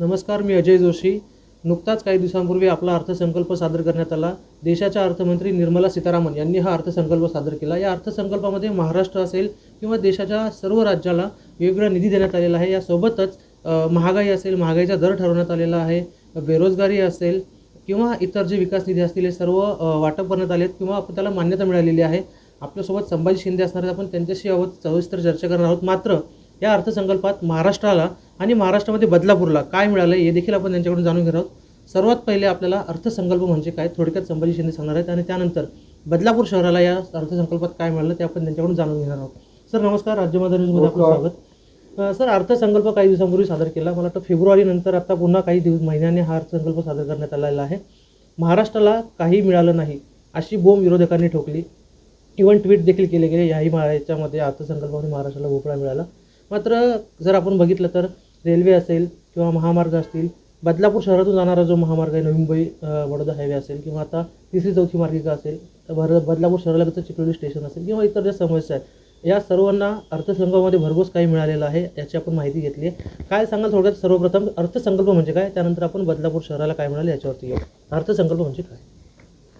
नमस्कार मी अजय जोशी. नुकताच काही दिवसांपूर्वी आपला अर्थसंकल्प सादर करण्यात आला. देशाच्या अर्थमंत्री निर्मला सीतारामन यांनी हा अर्थसंकल्प सादर केला. या अर्थसंकल्पामध्ये महाराष्ट्र असेल किंवा देशाच्या सर्व राज्याला वेगवेगळा निधी देण्यात आलेला आहे. यासोबतच महागाई असेल महागाईचा दर ठरवण्यात आलेला आहे बेरोजगारी असेल किंवा इतर जे विकास निधी असतील हे सर्व वाटप करण्यात आले आहेत किंवा आपण त्याला मान्यता मिळालेली आहे. आपल्यासोबत संभाजी शिंदे असणार आहेत. आपण त्यांच्याशी आहोत सविस्तर चर्चा करणार आहोत. मात्र या अर्थसंकल्पात महाराष्ट्राला आणि महाराष्ट्रामध्ये बदलापूरला काय मिळालं हे देखील आपण त्यांच्याकडून जाणून घेणार आहोत. सर्वात पहिले आपल्याला अर्थसंकल्प म्हणजे काय? थोडक्यात संभाजी शिंदे सांगणार आहेत आणि त्यानंतर बदलापूर शहराला या अर्थसंकल्पात काय मिळालं ते आपण त्यांच्याकडून जाणून घेणार आहोत. सर नमस्कार. राज्यमधा न्यूजमध्ये आपलं. स्वागत. सर अर्थसंकल्प काही दिवसांपूर्वी सादर केला. मला वाटतं फेब्रुवारी नंतर आता पुन्हा काही दिवस महिन्याने हा अर्थसंकल्प सादर करण्यात आलेला आहे. महाराष्ट्राला काही मिळालं नाही अशी बोंब विरोधकांनी ठोकली. इव्हन ट्विट देखील केले गेले. याही याच्यामध्ये अर्थसंकल्पामध्ये महाराष्ट्राला भोपळा मिळाला. मात्र जर आपण बघितलं तर रेल्वे असेल किंवा महामार्ग असतील बदलापूर शहरातून जाणारा जो महामार्ग आहे नवी मुंबई वडोदा हायवे असेल किंवा आता तिसरी चौथी मार्गिका असेल भर बदलापूर शहराला चिखलोली स्टेशन असेल किंवा इतर ज्या समस्या आहेत या सर्वांना अर्थसंकल्पामध्ये भरघोस काही मिळालेलं आहे याची आपण माहिती घेतली आहे. काय सांगाल थोडक्यात? सर्वप्रथम अर्थसंकल्प म्हणजे काय? त्यानंतर आपण बदलापूर शहराला काय मिळालं याच्यावरती येऊ. अर्थसंकल्प म्हणजे काय?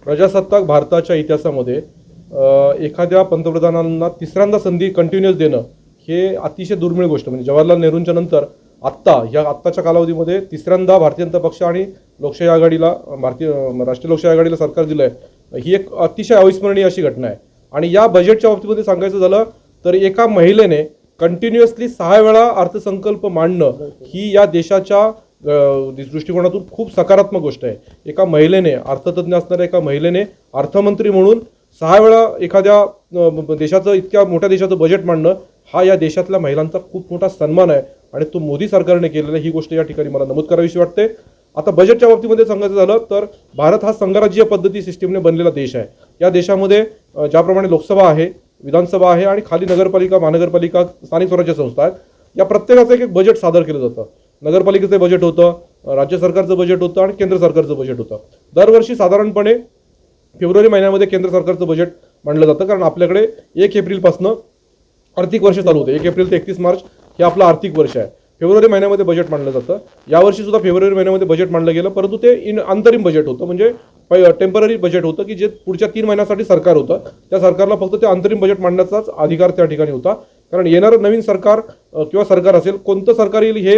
प्रजासत्ताक भारताच्या इतिहासामध्ये एखाद्या पंतप्रधानांना तिसऱ्यांदा संधी कंटिन्युअस देणं हे अतिशय दुर्मिळ गोष्ट. म्हणजे जवाहरलाल नेहरूंच्या नंतर आत्ता या आत्ताच्या कालावधीमध्ये तिसऱ्यांदा भारतीय जनता पक्ष आणि लोकशाही आघाडीला भारतीय राष्ट्रीय लोकशाही आघाडीला सरकार दिलं आहे ही एक अतिशय अविस्मरणीय अशी घटना आहे. आणि या बजेटच्या बाबतीमध्ये सांगायचं झालं तर एका महिलेने कंटिन्युअसली सहा वेळा अर्थसंकल्प मांडणं ही या देशाच्या दृष्टिकोनातून खूप सकारात्मक गोष्ट आहे. एका महिलेने अर्थतज्ञ असणाऱ्या एका महिलेने अर्थमंत्री म्हणून सहा वेळा एखाद्या देशाचं इतक्या मोठ्या देशाचं बजेट मांडणं हा या देशातल्या महिलांचा खूप मोठा सन्मान आहे आणि तो मोदी सरकारने केलेला ही गोष्ट या ठिकाणी मला नमूद करावीशी वाटते. आता बजेटच्या बाबतीमध्ये सांगायचं झालं तर भारत हा संघराज्य पद्धती सिस्टीमने बनलेला देश आहे. या देशामध्ये ज्याप्रमाणे लोकसभा आहे विधानसभा आहे आणि खाली नगरपालिका महानगरपालिका स्थानिक स्वराज्य संस्था आहेत या प्रत्येकाचं एक एक बजेट सादर केलं जातं. नगरपालिकेचं बजेट होतं राज्य सरकारचं बजेट होतं आणि केंद्र सरकारचं बजेट होतं. दरवर्षी साधारणपणे फेब्रुवारी महिन्यामध्ये केंद्र सरकारचं बजेट मांडलं जातं कारण आपल्याकडे एक एप्रिलपासनं आर्थिक वर्ष चालू होतं. एक एप्रिल ते एकतीस मार्च हे आपलं आर्थिक वर्ष आहे. फेब्रुवारी महिन्यामध्ये बजेट मांडलं जातं. यावर्षी सुद्धा फेब्रुवारी महिन्यामध्ये बजेट मांडलं गेलं परंतु ते इन अंतरिम बजेट होतं. म्हणजे टेंपररी बजेट होतं की जे पुढच्या तीन महिन्यासाठी सरकार होतं. त्या सरकारला फक्त ते अंतरिम बजेट मांडण्याचाच अधिकार त्या ठिकाणी होता. कारण येणारं नवीन सरकार किंवा सरकार असेल कोणतं सरकार येईल हे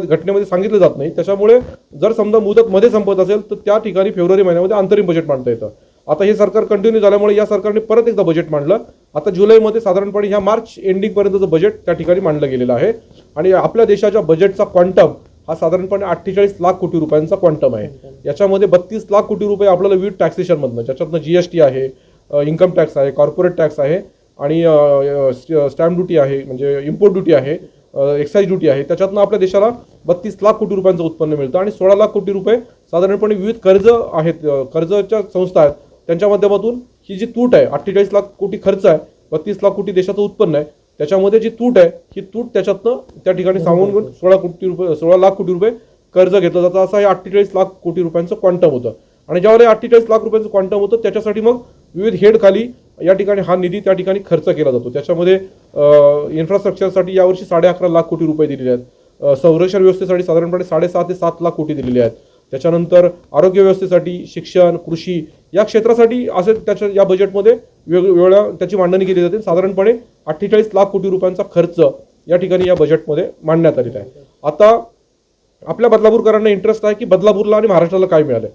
घटनेमध्ये सांगितलं जात नाही. त्याच्यामुळे जर समजा मुदत मध्ये संपत असेल तर त्या ठिकाणी फेब्रुवारी महिन्यामध्ये अंतरिम बजेट मांडता येतं. आता हे सरकार कंटिन्यू झाल्यामुळे या सरकारने परत एकदा बजेट मांडलं. आता जुलैमध्ये साधारणपणे ह्या मार्च एंडिंगपर्यंतचं बजेट त्या ठिकाणी मांडलं गेलेलं आहे. आणि आपल्या देशाच्या बजेटचा क्वांटम हा साधारणपणे अठ्ठेचाळीस लाख कोटी रुपयांचा क्वांटम आहे. याच्यामध्ये बत्तीस लाख कोटी रुपये आपल्याला विविध टॅक्सेशनमधनं ज्याच्यातनं जी एस टी आहे इन्कम टॅक्स आहे कॉर्पोरेट टॅक्स आहे आणि स्टॅम्प ड्युटी आहे म्हणजे इम्पोर्ट ड्युटी आहे एक्साईज ड्युटी आहे. त्याच्यातनं आपल्या देशाला बत्तीस लाख कोटी रुपयांचं उत्पन्न मिळतं आणि सोळा लाख कोटी रुपये साधारणपणे विविध कर्ज आहेत कर्जच्या कर्जाच्या संस्था आहेत त्यांच्या माध्यमातून ही जी तूट आहे अठ्ठेचाळीस लाख कोटी खर्च आहे बत्तीस लाख कोटी देशाचं उत्पन्न आहे त्याच्यामध्ये जी तूट आहे ही तूट त्याच्यातनं त्या ठिकाणी सामावून घेऊन सोळा कोटी रुपये सोळा लाख कोटी रुपये कर्ज घेतलं जातं. असं हे अठ्ठेचाळीस लाख कोटी रुपयांचं क्वांटम होतं. आणि ज्यावेळेला अठ्ठेचाळीस लाख रुपयांचं क्वांटम होतं त्याच्यासाठी मग विविध हेड खाली या ठिकाणी हा निधी त्या ठिकाणी खर्च केला जातो. त्याच्यामध्ये इन्फ्रास्ट्रक्चरसाठी यावर्षी साडे अकरा लाख कोटी रुपये दिलेले आहेत. संरक्षण व्यवस्थेसाठी साधारणपणे साडेसहा ते सात लाख कोटी दिलेले आहेत. त्याच्यानंतर आरोग्य व्यवस्थेसाठी शिक्षण कृषी या क्षेत्रासाठी असे त्याच्या या बजेटमध्ये वेगवेगळ्या त्याची मांडणी केली जाते. साधारणपणे अठ्ठेचाळीस लाख कोटी रुपयांचा खर्च या ठिकाणी या बजेटमध्ये मांडण्यात आलेला आहे. आता आपल्या बदलापूरकरांना इंटरेस्ट आहे की बदलापूरला आणि महाराष्ट्राला काय मिळालं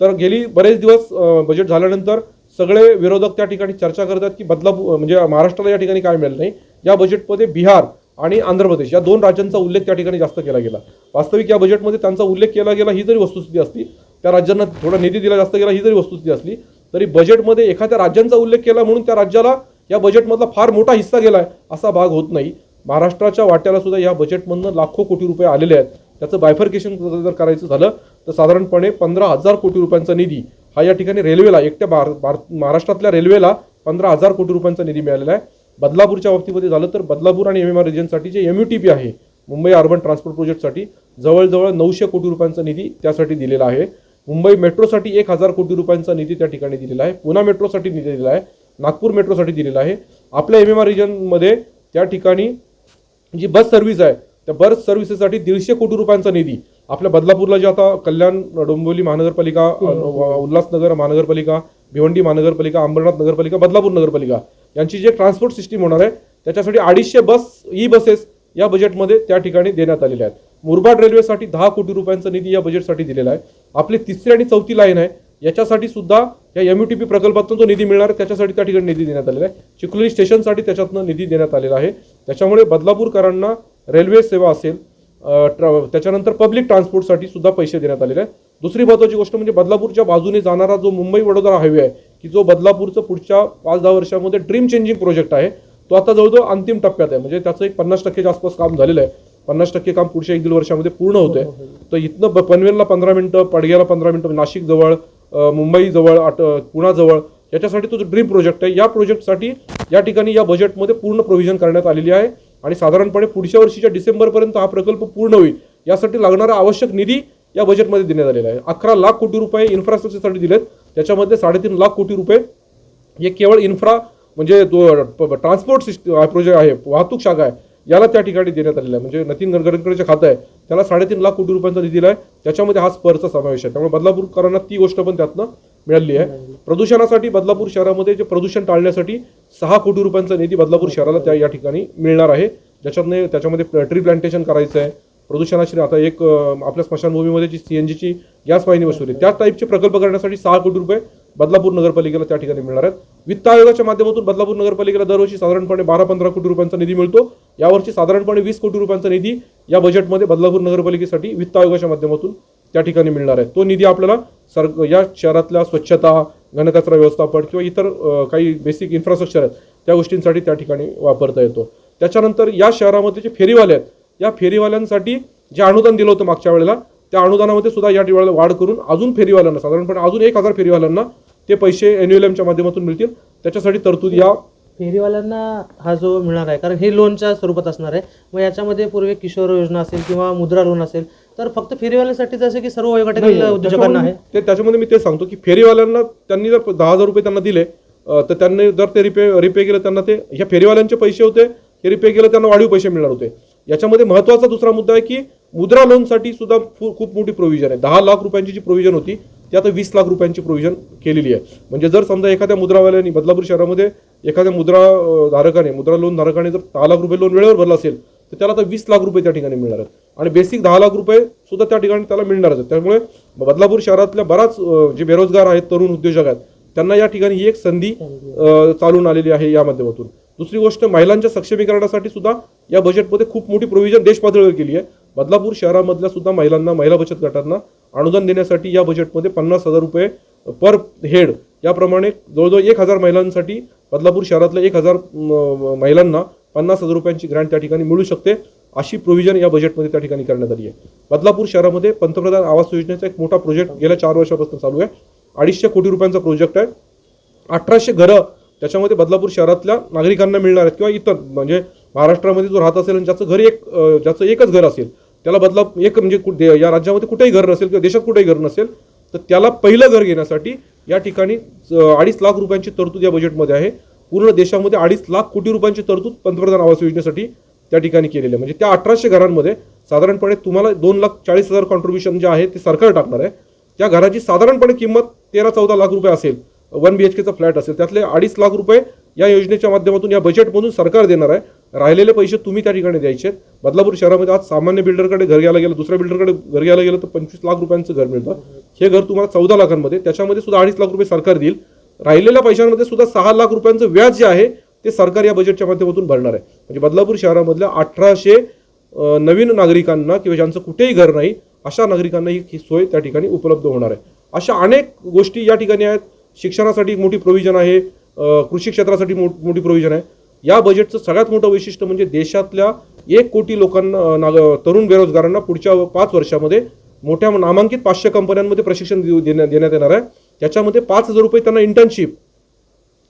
तर गेली बरेच दिवस बजेट झाल्यानंतर सगळे विरोधक त्या ठिकाणी चर्चा करतात की बदलापूर म्हणजे महाराष्ट्राला या ठिकाणी काय मिळालं नाही. या बजेटमध्ये बिहार आणि आंध्र प्रदेश या दोन राज्यांचा उल्लेख त्या ठिकाणी जास्त केला गेला. वास्तविक या बजेटमध्ये त्यांचा उल्लेख केला गेला ही जरी वस्तुस्थिती असली त्या राज्यांना थोडा निधी दिला जास्त गेला ही जरी वस्तुस्थिती असली तरी बजेटमध्ये एखाद्या राज्यांचा उल्लेख केला म्हणून त्या राज्याला या बजेटमधला फार मोठा हिस्सा गेला आहे असा भाग होत नाही. महाराष्ट्राच्या वाट्याला सुद्धा या बजेटमधनं लाखो कोटी रुपये आलेले आहेत. त्याचं बायफर्केशन जर करायचं झालं तर साधारणपणे पंधरा हजार कोटी रुपयांचा निधी हा या ठिकाणी रेल्वेला एकट्या भार महाराष्ट्रातल्या रेल्वेला पंधरा हजार कोटी रुपयांचा निधी मिळालेला आहे. बदलापूरच्या बाबतीमध्ये झालं तर बदलापूर आणि एम एम आर रिजनसाठी जे एम यू टी पी आहे मुंबई अर्बन ट्रान्सपोर्ट प्रोजेक्टसाठी जवळजवळ नऊशे कोटी रुपयांचा निधी त्यासाठी दिलेला आहे. मुंबई मेट्रोसाठी एक हजार कोटी रुपयांचा निधी त्या ठिकाणी दिलेला आहे. पुणा मेट्रोसाठी निधी दिलेला आहे. नागपूर मेट्रोसाठी दिलेला आहे. आपल्या एम एम आर रिजनमध्ये त्या ठिकाणी जी बस सर्व्हिस आहे त्या बर्थ सर्व्हिसेससाठी दीडशे कोटी रुपयांचा निधी आपल्या बदलापूरला जे आता कल्याण डोंबिवली महानगरपालिका अ, उल्हासनगर महानगरपालिका भिवंडी महानगरपालिका अंबरनाथ नगरपालिका बदलापूर नगरपालिका यांची जे ट्रान्सपोर्ट सिस्टीम होणार आहे त्याच्यासाठी अडीचशे बस ई बसेस या बजेटमध्ये त्या ठिकाणी देण्यात आलेल्या आहेत. मुरबाड रेल्वेसाठी दहा कोटी रुपयांचा निधी या बजेटसाठी दिलेला आहे. आपली तिसरी आणि चौथी लाईन आहे. याच्यासाठी सुद्धा या एम यू टी पी प्रकल्पातून जो निधी मिळणार आहे त्याच्यासाठी त्या ठिकाणी निधी देण्यात आलेला आहे. चिखली स्टेशनसाठी त्याच्यातनं निधी देण्यात आलेला आहे. त्याच्यामुळे बदलापूरकरांना रेल्वे सेवा असेल अ, ट्र- त्याच्यानंतर पब्लिक ट्रान्सपोर्टसाठी सुद्धा पैसे देण्यात आलेले आहेत. दुसरी महत्त्वाची गोष्ट म्हणजे बदलापूरच्या बाजूने जाणारा जो मुंबई वडोदरा हायवे आहे की जो बदलापूरचं पुढच्या पाच दहा वर्षामध्ये ड्रीम चेंजिंग प्रोजेक्ट आहे तो आता जवळजवळ अंतिम टप्प्यात आहे. म्हणजे त्याचं एक पन्नास टक्केच्या आसपास काम झालेलं आहे. पन्नास टक्के काम पुढच्या एक दीड वर्षामध्ये पूर्ण होतंय. तर इथनं ब- पनवेलला पंधरा मिनटं पडग्याला पंधरा मिनटं म्हणजे नाशिकजवळ मुंबईजवळ आट पुण्याजवळ याच्यासाठी तो जो ड्रीम प्रोजेक्ट आहे या प्रोजेक्टसाठी या ठिकाणी या बजेटमध्ये पूर्ण प्रोव्हिजन करण्यात आलेली आहे. आणि साधारणपणे पुढच्या वर्षीच्या डिसेंबरपर्यंत हा प्रकल्प पूर्ण होईल यासाठी लागणारा आवश्यक निधी या बजेटमध्ये देण्यात आलेला आहे. अकरा लाख कोटी रुपये इन्फ्रास्ट्रक्चरसाठी दिलेत त्याच्यामध्ये साडेतीन लाख कोटी रुपये हे केवळ इन्फ्रा म्हणजे तो ट्रान्सपोर्ट सिस्टम प्रोजेक्ट आहे वाहतूक शाखा आहे याला त्या ठिकाणी देण्यात आलेला आहे. म्हणजे नितीन गडकरींकडे खातं आहे त्याला साडेतीन लाख कोटी रुपयांचा निधी दिला आहे त्याच्यामध्ये हा स्पर्चा समावेश आहे. त्यामुळे बदलापूरकरांना ती गोष्ट पण त्यातनं मिळाली आहे. प्रदूषणासाठी बदलापूर शहरामध्ये जे प्रदूषण टाळण्यासाठी सहा कोटी रुपयांचा निधी बदलापूर शहराला त्या या ठिकाणी मिळणार आहे. ज्याच्यातने त्याच्यामध्ये ट्री प्लांटेशन करायचं आहे. प्रदूषणाशी आता एक आपल्या स्मशानभूमीमध्ये जी सीएनजीची गॅस वाहिनी बसवली त्या टाईपचे प्रकल्प करण्यासाठी सहा कोटी रुपये बदलापूर नगरपालिकेला त्या ठिकाणी मिळणार आहेत. वित्त आयोगाच्या माध्यमातून बदलापूर नगरपालिकेला दरवर्षी साधारणपणे बारा पंधरा कोटी रुपयांचा निधी मिळतो. यावर्षी साधारणपणे वीस कोटी रुपयांचा निधी या बजेटमध्ये बदलापूर नगरपालिकेसाठी वित्त आयोगाच्या माध्यमातून त्या ठिकाणी मिळणार आहे. तो निधी आपल्याला सर या शहरातल्या स्वच्छता घनकचरा व्यवस्थापन किंवा इतर काही बेसिक इन्फ्रास्ट्रक्चर आहेत त्या गोष्टींसाठी त्या ठिकाणी वापरता येतो. त्याच्यानंतर या शहरामध्ये जे फेरीवाले आहेत या फेरीवाल्यांसाठी जे अनुदान दिलं होतं मागच्या वेळेला त्या अनुदानामध्ये सुद्धा या वेळेला वाढ करून अजून फेरीवाल्यांना साधारणपणे अजून एक हजार फेरीवाल्यांना ते पैसे एनयूएलएमच्या माध्यमातून मिळतील. त्याच्यासाठी तरतूद या फेरीवाल्यांना हा जो मिळणार आहे कारण हे लोनच्या स्वरूपात असणार आहे. मग याच्यामध्ये पूर्वी किशोर योजना असेल किंवा मुद्रा लोन असेल तर फक्त फेरीवाल्यांसाठी जसे की सर्व वयोगटातील उद्योजकांना आहे? ते त्याच्यामध्ये मी ते सांगतो की फेरीवाल्यांना त्यांनी जर दहा हजार रुपये त्यांना दिले तर त्यांनी जर ते रिपे रिपे केलं त्यांना ते ह्या फेरीवाल्यांचे पैसे होते हे रिपे केलं त्यांना वाढीव पैसे मिळणार होते. याच्यामध्ये महत्त्वाचा दुसरा मुद्दा आहे की मुद्रा लोनसाठी सुद्धा खूप मोठी प्रोव्हिजन आहे. दहा लाख रुपयांची जी प्रोव्हिजन होती ती आता वीस लाख रुपयांची प्रोव्हिजन केलेली आहे. म्हणजे जर समजा एखाद्या मुद्रावाल्याने बदलापूर शहरामध्ये एखाद्या मुद्रा धारकाने मुद्रा लोन धारकाने जर दहा लाख रुपये लोन वेळेवर भरलं असेल तर त्याला आता वीस लाख रुपये त्या ठिकाणी मिळणार आहेत. आणि बेसिक दहा लाख रुपये सुद्धा त्या ठिकाणी त्याला मिळणारच आहेत. त्यामुळे बदलापूर शहरातल्या बराच जे बेरोजगार आहेत तरुण उद्योजक आहेत त्यांना या ठिकाणी ही एक संधी चालून आलेली आहे या माध्यमातून. दुसरी गोष्ट महिलांच्या सक्षमीकरणासाठी सुद्धा या बजेटमध्ये खूप मोठी प्रोव्हिजन देश पातळीवर केली आहे. बदलापूर शहरामधल्या सुद्धा महिलांना महिला बचत गटांना अनुदान देण्यासाठी या बजेटमध्ये पन्नास हजार रुपये पर हेड याप्रमाणे जवळजवळ एक हजार महिलांसाठी बदलापूर शहरातल्या एक हजार महिलांना पन्नास हजार रुपयांची ग्रँट त्या ठिकाणी मिळू शकते. अशी प्रोव्हिजन या बजेटमध्ये त्या ठिकाणी करण्यात आली आहे. बदलापूर शहरामध्ये पंतप्रधान आवास योजनेचा एक मोठा प्रोजेक्ट गेल्या चार वर्षापासून चालू आहे. अडीचशे कोटी रुपयांचा प्रोजेक्ट आहे. अठराशे घरं त्याच्यामध्ये बदलापूर शहरातल्या नागरिकांना मिळणार आहेत किंवा इतर म्हणजे महाराष्ट्रामध्ये जो राहत असेल आणि ज्याचं घर एक ज्याचं एकच घर असेल त्याला बदला एक म्हणजे कुठे या राज्यामध्ये कुठेही घर नसेल किंवा देशात कुठेही घर नसेल तर त्याला पहिलं घर घेण्यासाठी या ठिकाणी अडीच लाख रुपयांची तरतूद या बजेटमध्ये आहे. पूर्ण देशामध्ये अडीच लाख कोटी रुपयांची तरतूद पंतप्रधान आवास योजनेसाठी त्या ठिकाणी केलेली आहे. म्हणजे त्या अठराशे घरांमध्ये साधारणपणे तुम्हाला दोन लाख चाळीस हजार कॉन्ट्रीब्युशन जे आहे ते सरकार टाकणार आहे. त्या घराची साधारणपणे किंमत तेरा चौदा लाख रुपये असेल. वन बी एच केचा फ्लॅट असेल. त्यातले अडीच लाख रुपये या योजनेच्या माध्यमातून या बजेटमधून सरकार देणार आहे. राहिलेले पैसे तुम्ही त्या ठिकाणी द्यायचे आहेत. बदलापूर शहरामध्ये आज सामान्य बिल्डरकडे घर घ्यायला गेलं दुसऱ्या बिल्डरकडे घर घ्यायला गेलं तर पंचवीस लाख रुपयांचं घर मिळतं. हे घर तुम्हाला चौदा लाखांमध्ये त्याच्यामध्ये सुद्धा अडीच लाख रुपये सरकार देईल. राहिलेल्या पैशांमध्ये सुद्धा सहा लाख रुपयांचं व्याज जे आहे ते सरकार या बजेटच्या माध्यमातून भरणार आहे. म्हणजे बदलापूर शहरामधल्या अठराशे नवीन नागरिकांना किंवा ज्यांचं कुठेही घर नाही अशा नागरिकांना ही सोय त्या ठिकाणी उपलब्ध होणार आहे. अशा अनेक गोष्टी या ठिकाणी आहेत. शिक्षणासाठी एक मोठी प्रोव्हिजन आहे. कृषी क्षेत्रासाठी मोठ मोठी प्रोव्हिजन आहे. या बजेटचं सगळ्यात मोठं वैशिष्ट्य म्हणजे देशातल्या एक कोटी लोकांना नाग तरुण बेरोजगारांना पुढच्या पाच वर्षामध्ये मोठ्या नामांकित पाचशे कंपन्यांमध्ये प्रशिक्षण देऊ- देण्यात देण्यात येणार आहे. त्याच्यामध्ये पाच हजार रुपये त्यांना इंटर्नशिप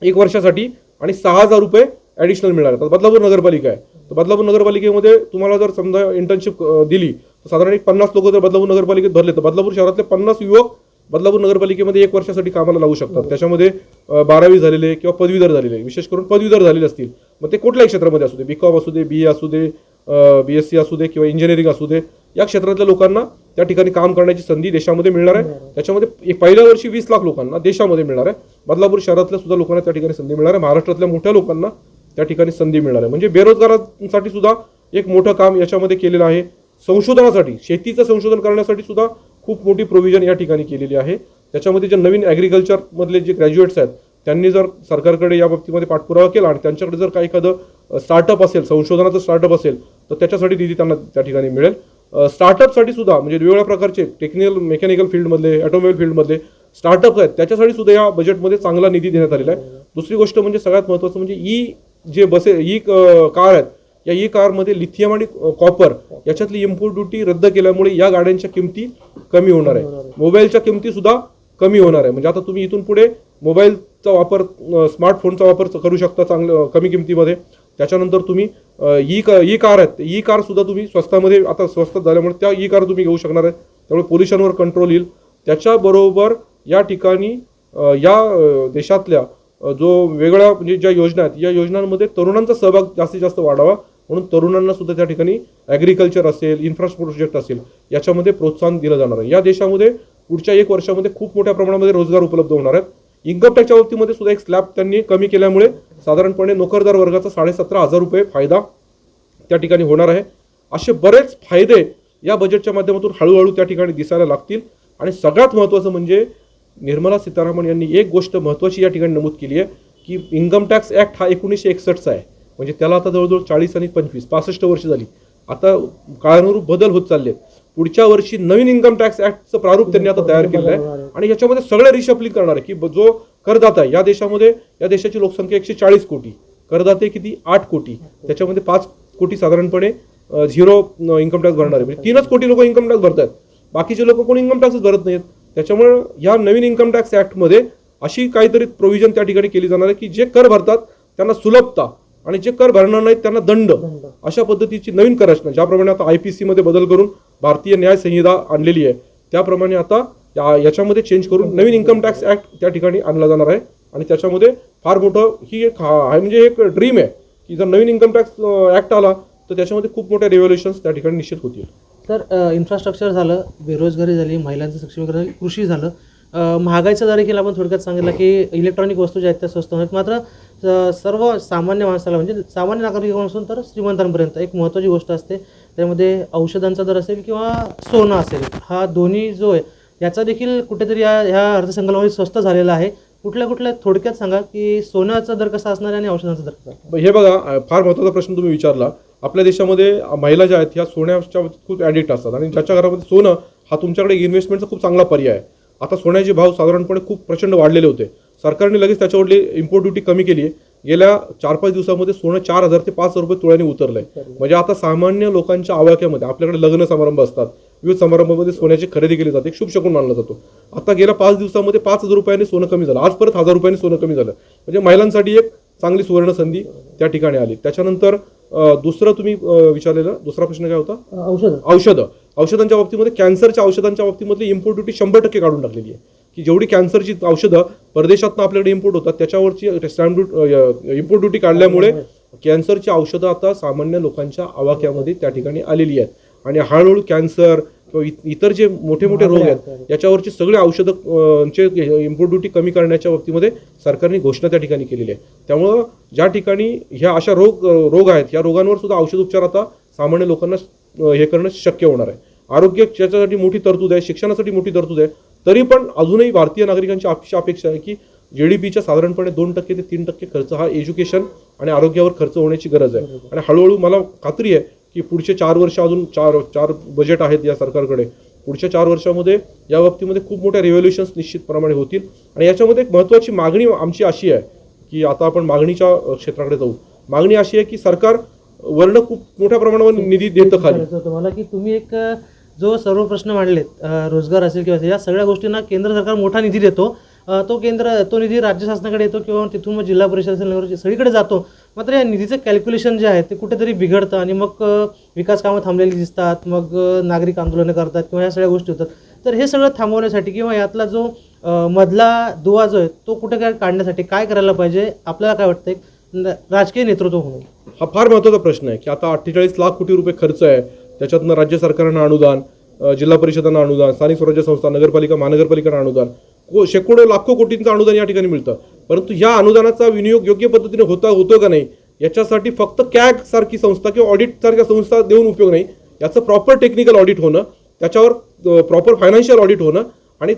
एक वर्षासाठी आणि सहा हजार रुपये ॲडिशनल मिळणार. आहेत. आता बदलापूर नगरपालिका आहे. तर बदलापूर नगरपालिकेमध्ये तुम्हाला जर समजा इंटर्नशिप दिली तर साधारण एक पन्नास लोक जर बदलापूर नगरपालिकेत भरले तर बदलापूर शहरातले पन्नास युवक बदलापूर नगरपालिकेमध्ये एक वर्षासाठी कामाला लागू शकतात. त्याच्यामध्ये अ, बारावी झालेले किंवा पदवीधर झालेले विशेष करून पदवीधर झालेले असतील. मग ते कुठल्याही क्षेत्रामध्ये असू दे. बीकॉम असू दे बी ए असू दे बी एस सी असू दे किंवा इंजिनिअरिंग असू दे. या क्षेत्रातल्या लोकांना त्या ठिकाणी काम करण्याची संधी देशामध्ये मिळणार आहे. त्याच्यामध्ये एक पहिल्या वर्षी वीस लाख लोकांना देशामध्ये मिळणार आहे. बदलापूर शहरातल्या सुद्धा लोकांना त्या ठिकाणी संधी मिळणार आहे. महाराष्ट्रातल्या मोठ्या लोकांना त्या ठिकाणी संधी मिळणार आहे. म्हणजे बेरोजगारांसाठी सुद्धा एक मोठं काम याच्यामध्ये केलेलं आहे. संशोधनासाठी शेतीचं संशोधन करण्यासाठी सुद्धा खूप मोठी प्रोव्हिजन या ठिकाणी केलेली आहे. त्याच्यामध्ये जे नवीन ॲग्रिकल्चर मधले जे ग्रॅज्युएट्स आहेत त्यांनी जर सरकारकडे या बाबतीमध्ये पाठपुरावा केला आणि त्यांच्याकडे जर काही एखादं स्टार्टअप असेल संशोधनाचं स्टार्टअप असेल तर त्याच्यासाठी निधी त्यांना त्या ठिकाणी मिळेल. स्टार्टअपसाठी सुद्धा म्हणजे वेगवेगळ्या प्रकारचे टेक्निकल मेकॅनिकल फील्डमधले ऑटोमोबाईल फील्डमधले स्टार्टअप आहेत त्याच्यासाठी सुद्धा या बजेटमध्ये चांगला निधी देण्यात आलेला आहे. दुसरी गोष्ट म्हणजे सगळ्यात महत्त्वाचं म्हणजे ई जे बसे ई कार आहेत या ई कारमध्ये लिथियम आणि कॉपर याच्यातली इम्पोर्ट ड्युटी रद्द केल्यामुळे या गाड्यांच्या किमती कमी होणार आहे. मोबाईलच्या किमती सुद्धा कमी होणार आहे. म्हणजे आता तुम्ही इथून पुढे मोबाईलचा वापर स्मार्टफोनचा वापर करू शकता चांगलं कमी किमतीमध्ये. त्याच्यानंतर तुम्ही ई का ई कार आहेत. ई कार सुद्धा तुम्ही स्वस्तामध्ये आता स्वस्त झाल्यामुळे त्या ई कार तुम्ही घेऊ शकणार आहे. त्यामुळे पोल्युशनवर कंट्रोल येईल. त्याच्याबरोबर या ठिकाणी या देशातल्या जो वेगळ्या म्हणजे ज्या योजना आहेत या योजनांमध्ये तरुणांचा सहभाग जास्तीत जास्त वाढावा. म्हणून तरुणांना सुद्धा त्या ठिकाणी ॲग्रिकल्चर असेल इन्फ्रास्ट्रक्चर प्रोजेक्ट असेल याच्यामध्ये प्रोत्साहन दिलं जाणार आहे. या देशामध्ये पुढच्या एक वर्षामध्ये खूप मोठ्या प्रमाणामध्ये रोजगार उपलब्ध होणार आहेत. इन्कम टॅक्सच्या बाबतीमध्ये सुद्धा एक स्लॅब त्यांनी कमी केल्यामुळे साधारणपणे नोकरदार वर्गाचा साडेसतरा हजार रुपये फायदा त्या ठिकाणी होणार आहे. असे बरेच फायदे या बजेटच्या माध्यमातून हळूहळू त्या ठिकाणी दिसायला लागतील. आणि सगळ्यात महत्त्वाचं म्हणजे निर्मला सीतारामन यांनी एक गोष्ट महत्त्वाची या ठिकाणी नमूद केली आहे की इन्कम टॅक्स ॲक्ट हा एकोणीसशे एकसष्टचा आहे. म्हणजे त्याला आता जवळजवळ चाळीस आणि पंचवीस पासष्ट वर्ष झाली. आता काळानुरूप बदल होत चालले आहेत. पुढच्या वर्षी नवीन इन्कम टॅक्स ऍक्टचं प्रारूप त्यांनी आता तयार केलेलं आहे. आणि याच्यामध्ये सगळं रिशफलिंग करणार आहे की जो करदाता आहे या देशामध्ये या देशाची लोकसंख्या एकशे चाळीस कोटी. करदाते किती? आठ कोटी. त्याच्यामध्ये पाच कोटी साधारणपणे झिरो इन्कम टॅक्स भरणार आहे. म्हणजे तीनच कोटी लोक इन्कम टॅक्स भरतात बाकीचे लोक कोणी इन्कम टॅक्सच भरत नाहीत त्याच्यामुळे या नवीन इन्कम टॅक्स ऍक्टमध्ये अशी काहीतरी प्रोव्हिजन त्या ठिकाणी केली जाणार आहे की जे कर भरतात त्यांना सुलभता आणि जे कर भरणार नाहीत त्यांना दंड अशा पद्धतीची नवीन कर रचना ज्याप्रमाणे आता आय पी सीमध्ये बदल करून भारतीय न्याय संहिता आणलेली आहे. त्याप्रमाणे आता या- याच्यामध्ये चेंज करून नवीन इन्कम टॅक्स ॲक्ट त्या ठिकाणी आणला जाणार आहे. आणि त्याच्यामध्ये फार मोठं ही एक हा आहे म्हणजे एक ड्रीम आहे की जर नवीन इन्कम टॅक्स ॲक्ट आला तर त्याच्यामध्ये खूप मोठ्या रेव्होल्युशन्स त्या ठिकाणी निश्चित होतील. तर इन्फ्रास्ट्रक्चर झालं बेरोजगारी झाली महिलांचं सक्षमीकरण झालं कृषी झालं. अ, महागाईचा जर देखील आपण थोडक्यात सांगितलं की इलेक्ट्रॉनिक वस्तू ज्या आहेत त्या स्वस्त नाहीत. मात्र सर्व सामान्य माणसाला म्हणजे सामान्य नागरिकांपासून तर श्रीमंतांपर्यंत एक महत्त्वाची गोष्ट असते त्यामध्ये औषधांचा दर असेल किंवा सोनं असेल हा दोन्ही जो आहे याचा देखील कुठेतरी या ह्या अर्थसंकल्पामध्ये स्वस्त झालेला आहे. कुठल्या कुठल्या थोडक्यात सांगा की सोन्याचा दर कसा असणार आणि औषधांचा दर कसा हे बघा फार महत्त्वाचा प्रश्न तुम्ही विचारला. आपल्या देशामध्ये महिला ज्या आहेत ह्या सोन्याच्या खूप ॲडिक्ट असतात आणि ज्याच्या घरामध्ये सोनं हा तुमच्याकडे इन्व्हेस्टमेंटचा खूप चांगला पर्याय आहे. आता सोन्याचे भाव साधारणपणे खूप प्रचंड वाढलेले होते. सरकारने लगेच त्याच्यावरली इम्पोर्ट ड्युटी कमी केली आहे. गेल्या चार पाच दिवसामध्ये सोनं चार हजार ते पाच हजार रुपये तुळ्याने उतरलंय. म्हणजे आता सामान्य लोकांच्या आवाक्यामध्ये आपल्याकडे लग्न समारंभ असतात विविध समारंभामध्ये सोन्याची खरेदी केली जाते एक शुभ शकून मानला जातो. आता गेल्या पाच दिवसामध्ये पाच हजार रुपयांनी सोनं कमी झालं. आज परत हजार रुपयांनी सोनं कमी झालं. म्हणजे महिलांसाठी एक चांगली सुवर्ण संधी त्या ठिकाणी आली. त्याच्यानंतर दुसरं तुम्ही विचारलेलं दुसरा प्रश्न काय होता? औषधं. औषधं. औषधांच्या बाबतीमध्ये कॅन्सरच्या औषधांच्या बाबतीमधली इम्पोर्ट ड्युटी शंभर टक्के काढून टाकलेली आहे. की जेवढी कॅन्सरची औषधं परदेशातनं आपल्याकडे इम्पोर्ट होतात त्याच्यावरची स्टॅम्प ड्युटी इम्पोर्ट ड्युटी काढल्यामुळे कॅन्सरची औषधं आता सामान्य लोकांच्या आवाक्यामध्ये त्या ठिकाणी आलेली आहेत. आणि हळूहळू कॅन्सर किंवा इत- इतर जे मोठे मोठे रोग आहेत याच्यावरची सगळी औषधं चे इम्पोर्ट ड्युटी कमी करण्याच्या बाबतीमध्ये सरकारने घोषणा त्या ठिकाणी केलेली आहे. त्यामुळं ज्या ठिकाणी ह्या अशा रोग रोग आहेत या रोगांवर सुद्धा औषध उपचार आता सामान्य लोकांना हे करणं शक्य होणार आहे. आरोग्य क्षेत्रासाठी मोठी तरतूद आहे शिक्षणासाठी मोठी तरतूद आहे. तरी पण अजूनही भारतीय नागरिकांची अपेक्षा अपेक्षा आहे की जी डी पीच्या साधारणपणे दोन टक्के ते तीन टक्के खर्च हा एज्युकेशन आणि आरोग्यावर खर्च होण्याची गरज आहे. आणि हळूहळू मला खात्री आहे की पुढचे चार वर्ष अजून चार चार बजेट आहेत या सरकारकडे. पुढच्या चार वर्षामध्ये या बाबतीमध्ये खूप मोठ्या रिव्होल्युशन्स निश्चितप्रमाणे होतील. आणि याच्यामध्ये एक महत्त्वाची मागणी आमची अशी आहे की आता आपण मागणीच्या क्षेत्राकडे जाऊ. मागणी अशी आहे की सरकार वर्ण खूप मोठ्या प्रमाणावर निधी देतं खाली. मला की तुम्ही एक जो सर्व प्रश्न मांडलेत रोजगार असेल किंवा या सगळ्या गोष्टींना केंद्र सरकार मोठा निधी देतो. तो केंद्र तो निधी राज्य शासनाकडे येतो किंवा तिथून मग जिल्हा परिषद असेल नगर सगळीकडे जातो. मात्र या निधीचं कॅल्क्युलेशन जे आहे ते कुठेतरी बिघडतं आणि मग विकास कामं थांबलेली दिसतात मग नागरिक आंदोलनं करतात किंवा ह्या सगळ्या गोष्टी होतात. तर हे सगळं थांबवण्यासाठी किंवा यातला जो मधला दुवा जो आहे तो कुठे काय काढण्यासाठी काय करायला पाहिजे आपल्याला काय वाटतं राजकीय नेतृत्व म्हणून. हा फार महत्त्वाचा प्रश्न आहे की आता अठ्ठेचाळीस लाख कोटी रुपये खर्च आहे. त्याच्यातनं राज्य सरकारनं अनुदान जिल्हा परिषदांना अनुदान स्थानिक स्वराज्य संस्था नगरपालिका महानगरपालिकांना अनुदान को शेकडो लाखो कोटींचं अनुदान या ठिकाणी मिळतं. परंतु या अनुदानाचा विनियोग योग्य पद्धतीने होता होतो का नाही याच्यासाठी फक्त कॅग सारखी संस्था किंवा ऑडिट सारख्या संस्था देऊन उपयोग नाही. याचं प्रॉपर टेक्निकल ऑडिट होणं त्याच्यावर प्रॉपर फायनान्शियल ऑडिट होणं आणि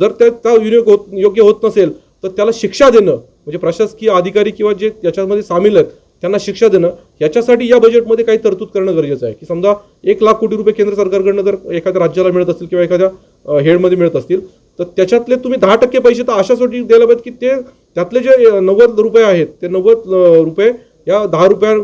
जर त्याचा विनियोग होत योग्य होत नसेल तर त्याला शिक्षा देणं म्हणजे प्रशासकीय अधिकारी किंवा जे याच्यामध्ये सामील आहेत त्यांना शिक्षा देणं याच्यासाठी या बजेटमध्ये काही तरतूद करणं गरजेचं आहे. की समजा एक लाख कोटी रुपये केंद्र सरकारकडनं जर एखाद्या राज्याला मिळत असतील किंवा एखाद्या हेडमध्ये मिळत असतील तर त्याच्यातले तुम्ही दहा टक्के पैसे तर अशासाठी द्यायला पाहिजेत की ते त्यातले जे नव्वद रुपये आहेत ते नव्वद रुपये या दहा रुपया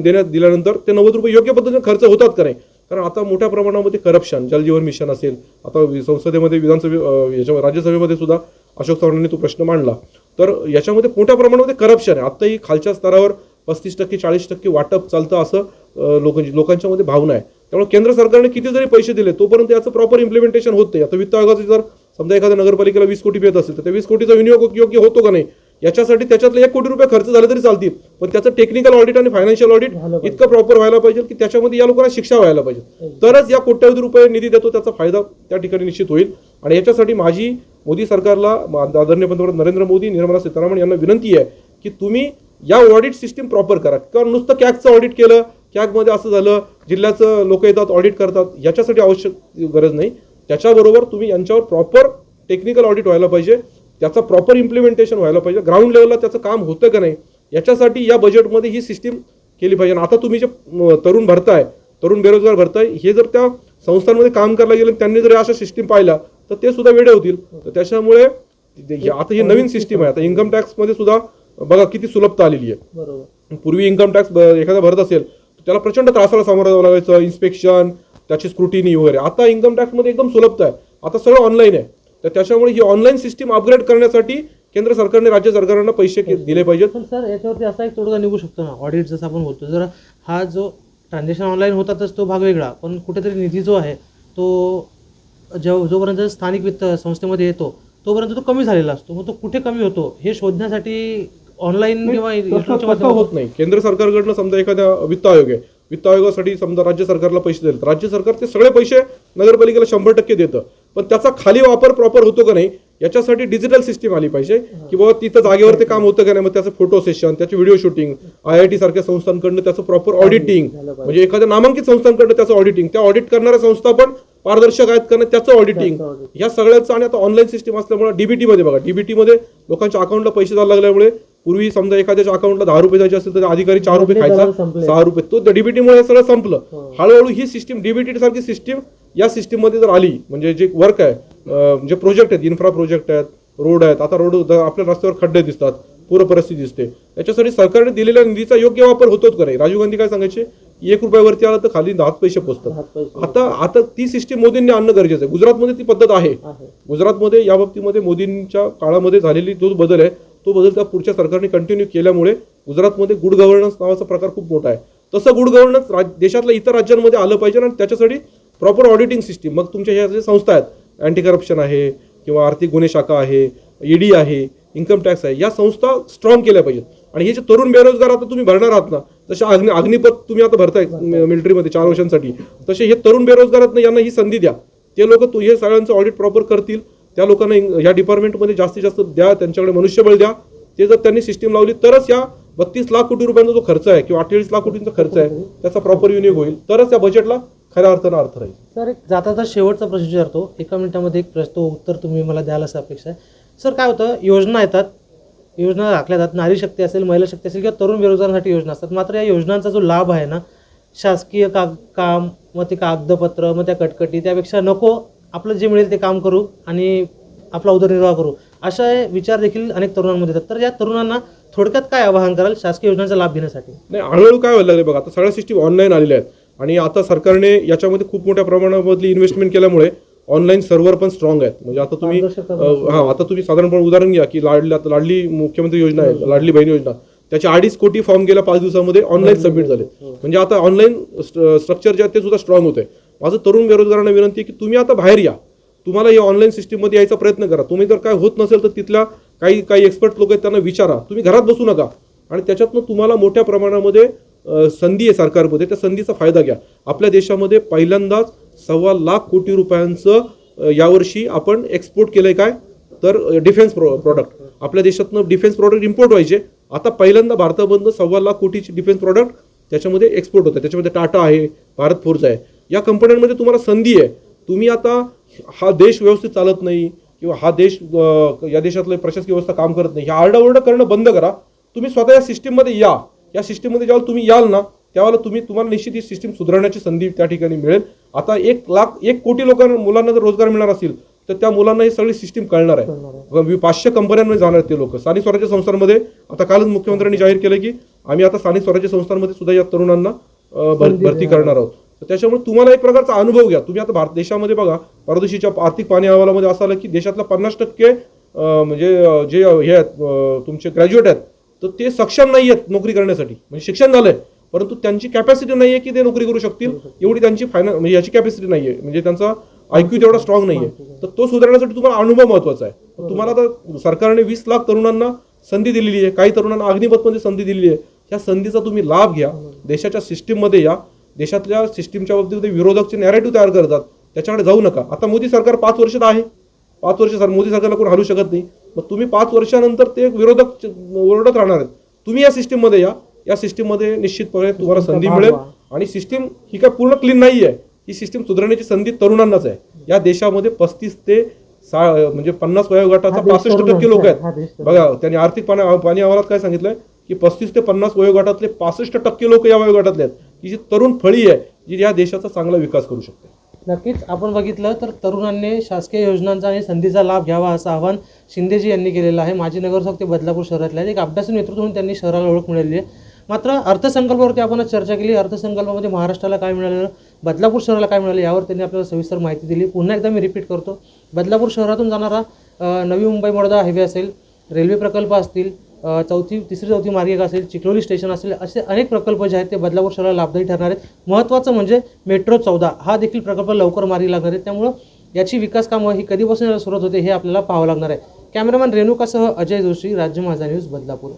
देण्यात दिल्यानंतर ते नव्वद रुपये योग्य पद्धतीने खर्च होतात का नाही? कारण आता मोठ्या प्रमाणामध्ये करप्शन जलजीवन मिशन असेल आता संसदेमध्ये विधानसभे याच्या राज्यसभेमध्ये सुद्धा अशोक चव्हाणांनी तो प्रश्न मांडला. तर याच्यामध्ये मोठ्या प्रमाणामध्ये करप्शन आहे. आत्ताही खालच्या स्तरावर पस्तीस टक्के चाळीस टक्के वाटप चालतं असं लोक लोकांच्या मध्ये भावना आहे. त्यामुळे केंद्र सरकारने किती जरी पैसे दिले तोपर्यंत याचं प्रॉपर इम्प्लिमेंटेशन होत नाही. आता वित्त आयोगाचे जर समजा एखाद्या नगरपालिकेला वीस कोटी मिळत असेल तर त्या वीस कोटीचा विनियोग योग्य होतो का नाही? याच्यासाठी त्याच्यातले एक कोटी रुपये खर्च झाले तरी चालतील. पण त्याचं टेक्निकल ऑडिट आणि फायनान्शियल ऑडिट इतकं प्रॉपर व्हायला पाहिजे की त्याच्यामध्ये या लोकांना शिक्षा व्हायला पाहिजे. तरच या कोट्यावधी रुपये निधी देतो त्याचा फायदा त्या ठिकाणी निश्चित होईल. आणि याच्यासाठी माझी मोदी सरकारला आदरणीय पंतप्रधान नरेंद्र मोदी निर्मला सीतारामन यांना विनंती आहे की तुम्ही या ऑडिट सिस्टीम प्रॉपर करा. किंवा नुसतं कॅगचं ऑडिट केलं कॅगमध्ये असं झालं जिल्ह्याचं लोक येतात ऑडिट करतात याच्यासाठी आवश्यक गरज नाही. त्याच्याबरोबर तुम्ही यांच्यावर प्रॉपर टेक्निकल ऑडिट व्हायला पाहिजे. त्याचं प्रॉपर इम्प्लिमेंटेशन व्हायला पाहिजे. ग्राउंड लेवलला त्याचं काम होतं का नाही याच्यासाठी या बजेटमध्ये ही सिस्टीम केली पाहिजे. आणि आता तुम्ही जे तरुण भरताय तरुण बेरोजगार भरताय हे जर त्या संस्थांमध्ये काम करायला गेलं आणि त्यांनी जर अशा सिस्टीम पाहिल्या तर ते सुद्धा वेडे होतील. तर त्याच्यामुळे हे- आता ही नवीन सिस्टीम आहे. आता इन्कम टॅक्समध्ये सुद्धा बघा किती सुलभता आलेली आहे. बरोबर. पूर्वी इन्कम टॅक्स एखादा भरत असेल तर त्याला प्रचंड त्रासाला सामोरं जावं लागायचं इन्स्पेक्शन त्याची स्क्रुटिनी वगैरे. आता इन्कम टॅक्समध्ये एकदम सुलभता आहे. आता सगळं ऑनलाईन आहे. तर त्याच्यामुळे ही ऑनलाईन सिस्टीम अपग्रेड करण्यासाठी केंद्र सरकारने राज्य सरकारांना पैसे दिले पाहिजेत. पण सर याच्यावरती असा एक तोडगा निघू शकतो ना? ऑडिट जसं आपण बोलतो जर हा जो ट्रान्झॅक्शन ऑनलाईन होतातच तो भाग वेगळा. पण कुठेतरी निधी जो आहे तो जेव्हा जोपर्यंत स्थानिक वित्त संस्थेमध्ये येतो तोपर्यंत तो कमी झालेला असतो. मग तो कुठे कमी होतो हे शोधण्यासाठी ऑनलाईन किंवा तसा होत नाही. केंद्र सरकारकडनं समजा एखाद्या वित्त आयोग आहे वित्त आयोगासाठी समजा राज्य सरकारला पैसे दिले तर राज्य सरकार ते सगळे पैसे नगरपालिकेला शंभर टक्के देतं. पण त्याचा खाली वापर प्रॉपर होतो का नाही याच्यासाठी डिजिटल सिस्टीम आली पाहिजे की बाबा तिथं जागेवर ते काम होतं का नाही मग त्याचं फोटो सेशन त्याची video shooting I I T सारख्या संस्थांकडनं त्याचं प्रॉपर ऑडिटिंग म्हणजे एखाद्या नामांकित संस्थांकडनं त्याचं ऑडिटिंग त्या ऑडिट करणाऱ्या संस्था पण पारदर्शक आहेत कारण त्याचं ऑडिटिंग या सगळ्याचं आणि आता ऑनलाईन सिस्टीम असल्यामुळे डीबीटी मध्ये बघा डीबीटी मध्ये लोकांच्या अकाउंटला पैसे जायला लागल्यामुळे पूर्वी समजा एखाद्याच्या अकाउंटला दहा रुपये द्यायचे असेल तर अधिकारी चार रुपये खायचा. सहा रुपये. तो डीबीटी मुळे हे सगळं संपलं. हळूहळू ही सिस्टीम डीबीटी सारखी सिस्टीम या सिस्टीममध्ये जर आली म्हणजे जे वर्क आहे जे प्रोजेक्ट आहेत इन्फ्रा प्रोजेक्ट आहेत रोड आहेत आता रोड आपल्या रस्त्यावर खड्डे दिसतात पूर परिस्थिती दिसते. याच्यासाठी सरकारने दिलेल्या निधीचा योग्य वापर होतोच का नाही राजीव गांधी काय सांगायचे? एक रुपयावरती आला तर खाली दहा पैसे पोचतात. आता आता ती सिस्टीम मोदींनी आणणं गरजेचं आहे. गुजरातमध्ये ती पद्धत आहे. गुजरातमध्ये या बाबतीमध्ये मोदींच्या काळामध्ये झालेली जो बदल आहे. तो बदल त्या पुढच्या सरकारने कंटिन्यू केल्यामुळे गुजरातमध्ये गुड गव्हर्नन्स नावाचा प्रकार खूप मोठा आहे. तसं गुड गव्हर्नन्स राज देशातल्या इतर राज्यांमध्ये आलं पाहिजे आणि त्याच्यासाठी प्रॉपर ऑडिटिंग सिस्टीम मग तुमच्या ह्या ज्या संस्था आहेत अँटी करप्शन आहे किंवा आर्थिक गुन्हे शाखा आहे ईडी आहे इन्कम टॅक्स आहे या संस्था स्ट्रॉंग केल्या पाहिजेत. आणि हे जे तरुण बेरोजगार आता तुम्ही भरणार आहात ना जसे अग्नि अग्निपथ तुम्ही आता भरताय. मिलिटरीमध्ये चार वर्षांसाठी तसे हे तरुण बेरोजगार आहेत ना यांना ही संधी द्या. ते लोक तू हे सगळ्यांचं ऑडिट प्रॉपर करतील. त्या लोकांना या डिपार्टमेंटमध्ये जास्तीत जास्त द्या त्यांच्याकडे मनुष्यबळ द्या. ते जर त्यांनी सिस्टीम लावली तरच या बत्तीस लाख कोटी रुपयांचा जो खर्च आहे किंवा अठ्ठेचाळीस लाख कोटींचा खर्च आहे त्याचा प्रॉपर विनियोग होईल. तरच या बजेटला खऱ्या अर्थानं अर्थ राहील. सर एक जाता जाता शेवटचा प्रश्न विचारतो. एका मिनिटामध्ये एक प्रश्न तो उत्तर तुम्ही मला द्याल असं अपेक्षा आहे. सर काय होतं? योजना येतात. योजना राखल्या जातात. नारी शक्ती असेल महिला शक्ती असेल किंवा तरुण बेरोजगारांसाठी योजना असतात. मात्र या योजनांचा जो लाभ आहे ना शासकीय का काम मग ते कागदपत्र मग त्या कटकटी त्यापेक्षा नको आपलं जे मिळेल ते काम करू आणि आपला उदरनिर्वाह करू. अशा विचार देखील अनेक तरुणांमध्ये येतात. तर या तरुणांना थोडक्यात काय आवाहन कराल शासकीय योजनांचा लाभ घेण्यासाठी? नाही हळूहळू काय व्हायला लागले बघा आता सगळ्या सिस्टीम ऑनलाईन आलेल्या आहेत. आणि आता सरकारने याच्यामध्ये खूप मोठ्या प्रमाणामधली इन्व्हेस्टमेंट केल्यामुळे ऑनलाईन सर्व्हर पण स्ट्रॉंग आहेत. म्हणजे आता तुम्ही हा आता तुम्ही साधारणपणे उदाहरण घ्या की लाडली आता लाडली मुख्यमंत्री योजना आहे लाडली बहीण योजना. त्याचे अडीच कोटी फॉर्म गेल्या पाच दिवसामध्ये ऑनलाईन सबमिट झाले. म्हणजे आता ऑनलाईन स्ट्रक्चर जे आहे ते सुद्धा स्ट्रॉंग होत. आहे माझं तरुण बेरोजगारांना विनंती आहे की तुम्ही आता बाहेर या. तुम्हाला या ऑनलाईन सिस्टीममध्ये यायचा प्रयत्न करा. तुम्ही जर काय होत नसेल तर तिथल्या काही काही एक्सपर्ट लोक आहेत त्यांना विचारा. तुम्ही घरात बसू नका. आणि त्याच्यातनं तुम्हाला मोठ्या प्रमाणामध्ये संधी आहे सरकारमध्ये. त्या संधीचा फायदा घ्या. आपल्या देशामध्ये पहिल्यांदाच सव्वा लाख कोटी रुपयांचं यावर्षी आपण एक्सपोर्ट केलं आहे काय? तर डिफेन्स प्रो प्रॉडक्ट आपल्या देशातनं डिफेन्स प्रॉडक्ट इम्पोर्ट व्हायचे. आता पहिल्यांदा भारतामधनं सव्वा लाख कोटीची डिफेन्स प्रॉडक्ट त्याच्यामध्ये एक्सपोर्ट होतं. त्याच्यामध्ये टाटा आहे भारत फोर्ज आहे. या कंपन्यांमध्ये तुम्हाला संधी आहे. तुम्ही आता हा देश व्यवस्थित चालत नाही किंवा हा देश या देशातलं प्रशासकीय व्यवस्था काम करत नाही ह्या आरडाओरडा करणं बंद करा. तुम्ही स्वतः या सिस्टीममध्ये या. या सिस्टीममध्ये जेव्हा तुम्ही याल ना त्यावेळेला तुम्ही तुम्हाला निश्चित ही सिस्टीम सुधारण्याची संधी त्या ठिकाणी मिळेल. आता एक लाख एक कोटी लोकांना मुलांना जर रोजगार मिळणार असेल तर त्या मुलांना ही सगळी सिस्टीम कळणार आहे. पाचशे कंपन्यांमध्ये जाणार ते लोक. स्थानिक स्वराज्य संस्थांमध्ये आता कालच मुख्यमंत्र्यांनी जाहीर केलं की आम्ही आता स्थानिक स्वराज्य संस्थांमध्ये सुद्धा या तरुणांना भरती करणार आहोत. त्याच्यामुळे तुम्हाला एक प्रकारचा अनुभव घ्या. तुम्ही आता भारत देशामध्ये बघा परदेशीच्या आर्थिक पाणी अहवालामध्ये असं आलं की देशातला पन्नास टक्के म्हणजे जे हे आहेत तुमचे ग्रॅज्युएट आहेत तर ते सक्षम नाही आहेत नोकरी करण्यासाठी. म्हणजे शिक्षण झालंय परंतु त्यांची कॅपॅसिटी नाही आहे की ते नोकरी करू शकतील. एवढी त्यांची फायनान्स म्हणजे याची कॅपॅसिटी नाही आहे. म्हणजे त्यांचा आयक्यू तेवढा स्ट्रॉंग नाही आहे. तर तो सुधारण्यासाठी तुम्हाला अनुभव महत्त्वाचा आहे. तुम्हाला आता सरकारने वीस लाख तरुणांना संधी दिलेली आहे. काही तरुणांना अग्निपथमध्ये संधी दिलेली आहे. ह्या संधीचा तुम्ही लाभ घ्या. देशाच्या सिस्टीममध्ये या. देशातल्या सिस्टीमच्या बाबतीत विरोधकचे नॅरेटिव्ह तयार करतात. त्याच्याकडे जाऊ नका. आता मोदी सरकार पाच वर्षात आहे. पाच वर्ष सर मोदी सरकारला कोण हलू शकत नाही. मग तुम्ही पाच वर्षानंतर ते विरोधक ओरडत राहणार आहेत. तुम्ही या सिस्टीममध्ये या. या सिस्टीममध्ये निश्चितपणे तुम्हाला संधी मिळेल. आणि सिस्टीम ही काय पूर्ण क्लीन नाही आहे ही सिस्टीम सुधारण्याची संधी तरुणांनाच आहे. या देशामध्ये पस्तीस ते सा म्हणजे पन्नास वयोगटाचा पासष्ट टक्के लोक आहे. आहेत बघा त्यांनी आर्थिक पाणी पाणी अहवालात काय सांगितलंय? की पस्तीस ते पन्नास वयोगटातले पासष्ट टक्के लोक या वयोगटातले आहेत. की जी तरुण फळी आहे जी या देशाचा चांगला विकास करू शकते. नक्कीच आपण बघितलं तर तरुणांनी शासकीय योजनांचा आणि संधीचा लाभ घ्यावा असं आवाहन शिंदेजी यांनी केलेलं आहे. माजी नगरसेवक ते बदलापूर शहरातले आहेत. एक अभ्यासू नेतृत्व म्हणून त्यांनी शहराला ओळख मिळाली आहे. मात्र अर्थसंकल्पावरती आपण चर्चा केली. अर्थसंकल्पामध्ये महाराष्ट्राला काय मिळालं? बदलापूर शहराला काय मिळालं? यावर त्यांनी आपल्याला सविस्तर माहिती दिली. पुन्हा एकदा मी रिपीट करतो. बदलापूर शहरातून जाणारा नवी मुंबई मोडदा हायवे असेल रेल्वे प्रकल्प असतील चौथी तिसरी चौथी मार्गिका असेल चिखलोली स्टेशन असेल असे अनेक प्रकल्प जे आहेत ते बदलापूर शहराला लाभदायी ठरणार आहेत. महत्त्वाचं म्हणजे मेट्रो चौदा हा देखील प्रकल्प लवकर मार्गी लागणार आहे. त्यामुळं याची विकास कामं ही कधीपासून सुरुवात होते हे आपल्याला पाहावं लागणार आहे. कॅमेरामॅन रेणुकासह अजय जोशी राज्य माझा न्यूज बदलापूर.